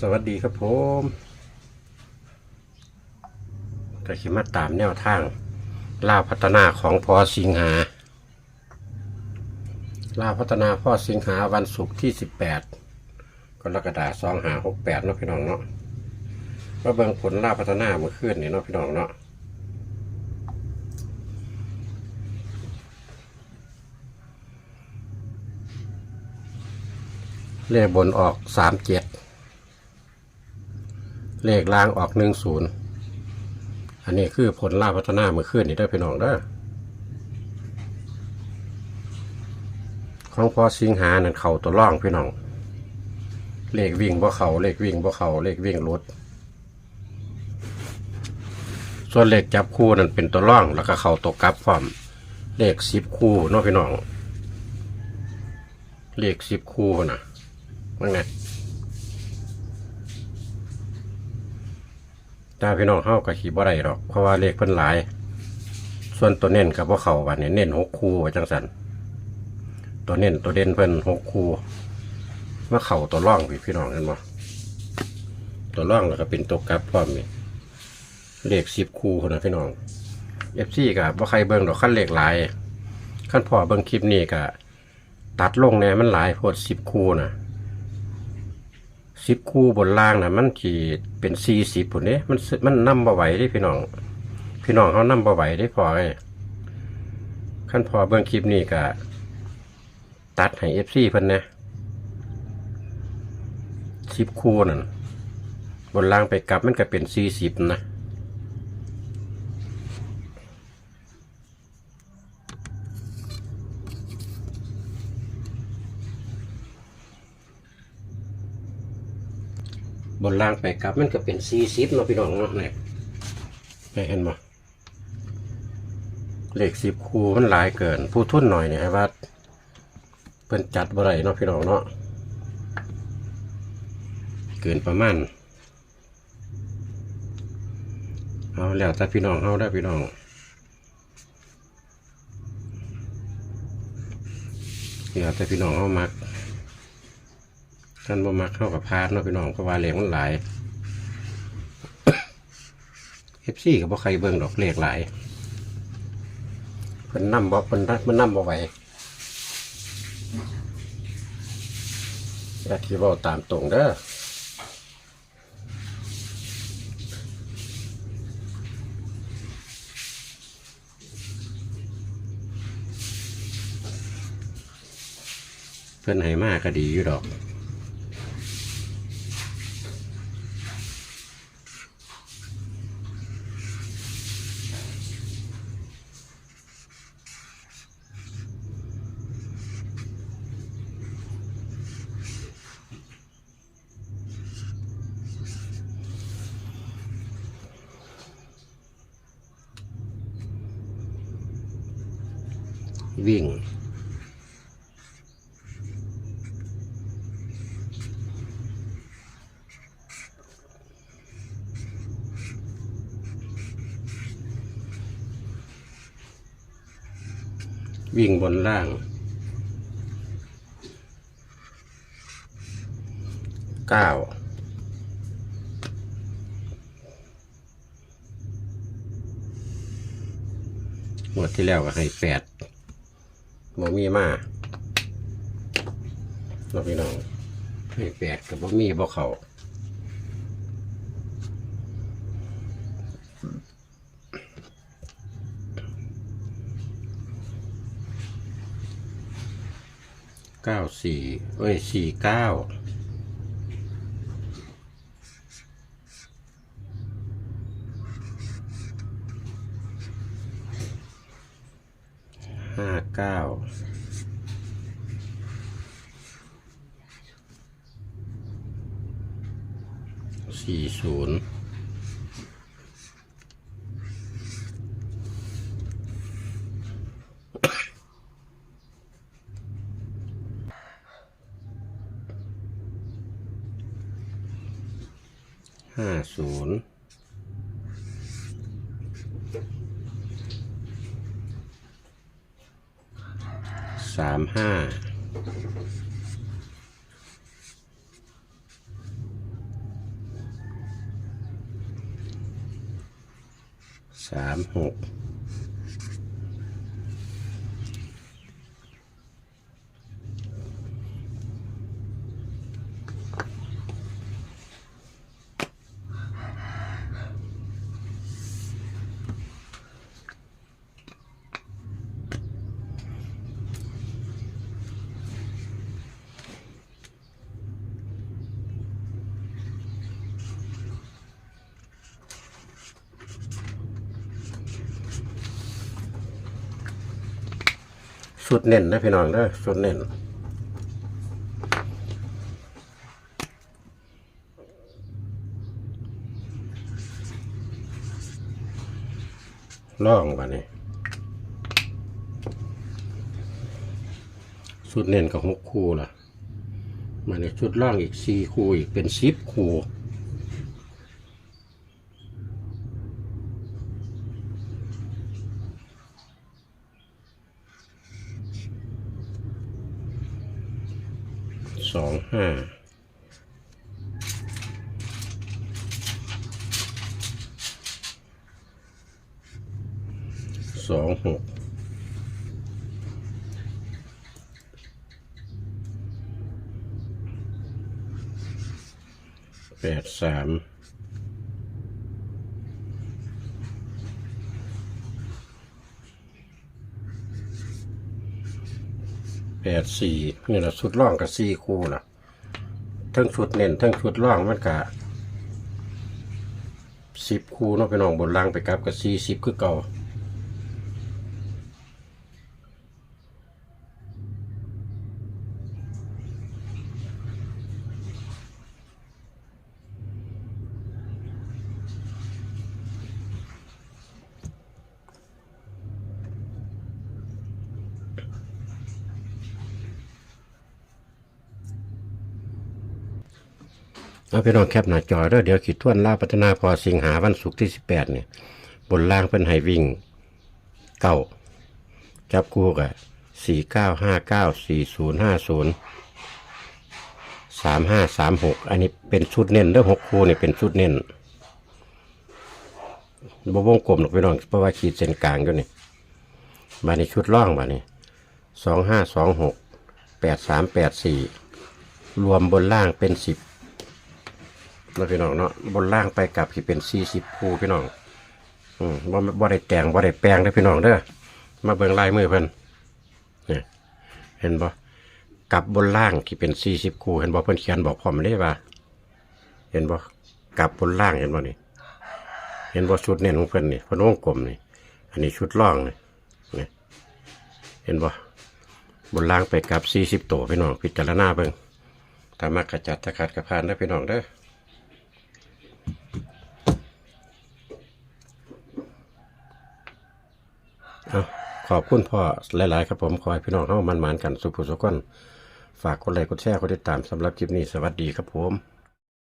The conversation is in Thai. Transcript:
สวัสดีครับผมก็ขิมาตามแนวทางล่าพัฒนาของพอสิงหาล่าพัฒนาพ่อสิงหาวันศุกร์ที่สิบแปดกรกฎาคมสองหาหกแปดเนาะพี่น้องเนาะมาเบิ่งผลล่าพัฒนาเมื่อคืนนี่เนาะพี่น้องเนาะเลขบนออกสามเจ็ด เลขล่างออกหนึ่งศูนย์อันนี้คือผลล่าพัฒนาเมื่อคืนนี่ได้พี่น้องเด้อของพอสิงหานั่นเขาตัวร่องพี่น้อง เลขวิ่งบ่เขาเลขวิ่งบ่เขาเลขวิ่งรถส่วนเลขจับคู่นั่นเป็นตัวร่องแล้วก็เขาตัวกลับพร้อมเลขสิบคู่เนาะพี่น้อง เลขสิบคู่นะว่าไง ตาพี่น้องเฮาก็ขี่บ่ได้หรอกเพราะว่าเลขเพิ่นหลาย ส่วนตัวเน้นกับว่าเขาวันนี้เน้นหกคู่จังสันตัวเน้นตัวเด่นเพิ่นหกคู่ว่าเข่าตัวร่องพี่พี่น้องเห็นบ่ตัวร่องแล้วก็เป็นตัวกลับพร้อมนี่เลขสิบคู่คนนะพี่น้องเอฟซีกับว่าใครเบิ่งดอกขั้นเลขหลายขั้นพอเบิ่งคลิปนี้ก็ตัดลงแน่มันหลายโพดสิบคู่นะ สิบคู่บนล่างนะมันขีเป็นสี่สิบผุนี้มันมันนั่มบ่ไหวได้พี่น้อง พี่น้องเขานั่มบ่ไหวได้พอไอขั้นพอเบื้องคลิปนี้ก็ตัดให้เอฟซีเพิ่นนะสิบคู่นั่นบนล่างไปกลับมันก็เป็นสี่สิบนะ บนล่างไปกลับ มันก็เป็นสี่สิบเนาะพี่น้องเนาะเนี่ยไม่เห็นบ่เลขสิบคูมันหลายเกิน ผู้ทุนหน่อยเนี่ยให้ว่าเพิ่นจัดบ่ได้เนาะพี่น้องเนาะเกินประมาณเอาแล้วแต่พี่น้องเฮาได้พี่น้องแล้วแต่พี่น้องเฮามัก ท่านบ่มักเข้ากับพาดเนาะพี่น้องเพราะว่าเหล็กมันหลายเอฟซีกับบ่ใครเบิ่งดอกเหล็กหลายเพิ่นนำบ่เพิ่นนัดมันนำบ่ไหวอยากที่เว้าตามตรงเด้อเพิ่อนให้มากก็ดีอยู่ดอก วิ่ง วิ่งบนล่าง เก้าหมดที่แล้วก็ให้แปด บ่มีมาเราพี่น้องเลขแปดกับบ่มีบ่เขาเก้าสี่เอ้ยสี่เก้าห้า เก้าสี่ศูนย์ห้าศูนย์ สามห้าสามหก สุดเน้นนะพี่น้องเด้อสุดเน้นล่องวะนี่สุดเน้นกับหกคู่ล่ะ มาในชุดล่องอีกสี่คู่อีกเป็นสิบคู่ สองห้าสองหกแปดสาม แปดสี่นี่แหละชุดล่องกับสี่คู่ล่ะทั้งชุดเน้นทั้งชุดล่องมันกะสิบคู่เนาะไปน้องบนล่างไปกลับกับสี่สิบคือเก่า เอาไปนอนแคปหน้าจอเด้อเดี๋ยวขีดทวนล่าพัฒนาพอสิงหาวันศุกร์ที่สิบแปดเนี่ย บนล่างเป็นไฮวิ่งเก้าจับคู่กับสี่เก้าห้าเก้าสี่ศูนย์ห้าศูนย์สามห้าสามหกอันนี้เป็นชุดเน้นเด้อหกคู่เนี่ยเป็นชุดเน้นบวงกลมหรอกพี่น้องเพราะว่าขีดเส้นกลางอยู่นี่มาในชุดล่องมานี่สองห้าสองหกแปดสามแปดสี่รวมบนล่างเป็นสิบ แล้วพี่น้องเนาะบนล่างไปกลับที่เป็นสี่สิบคู่พี่น้อง อืมบ่บ่ได้แต่งบ่ได้แปลงเด้พี่น้องเด้อมาเบิ่งลายมือเพิ่นเนี่ยเห็นบ่กลับบนล่างที่เป็นสี่สิบคู่เห็นบ่เพิ่นเขียนบอกพร้อมเลยว่า เห็นบ่กลับบนล่างเห็นบ่นี่เห็นบ่ชุดเน้นของเพิ่นนี่เพิ่นวงกลมนี่ อันนี้ชุดล่องนี่นี่เห็นบ่บนล่างไปกลับสี่สิบตัวพี่น้องพิจารณาเบิ่งถ้ามักกระจัดตะขัดกระพานเด้พี่น้องเด้อ เอา ขอบคุณพ่อหลาย ๆ ครับผมขอให้พี่น้องเข้ามันหมานกันสุขสุขคนฝากกดไลค์กดแชร์กดติดตามสำหรับคลิปนี้สวัสดีครับผม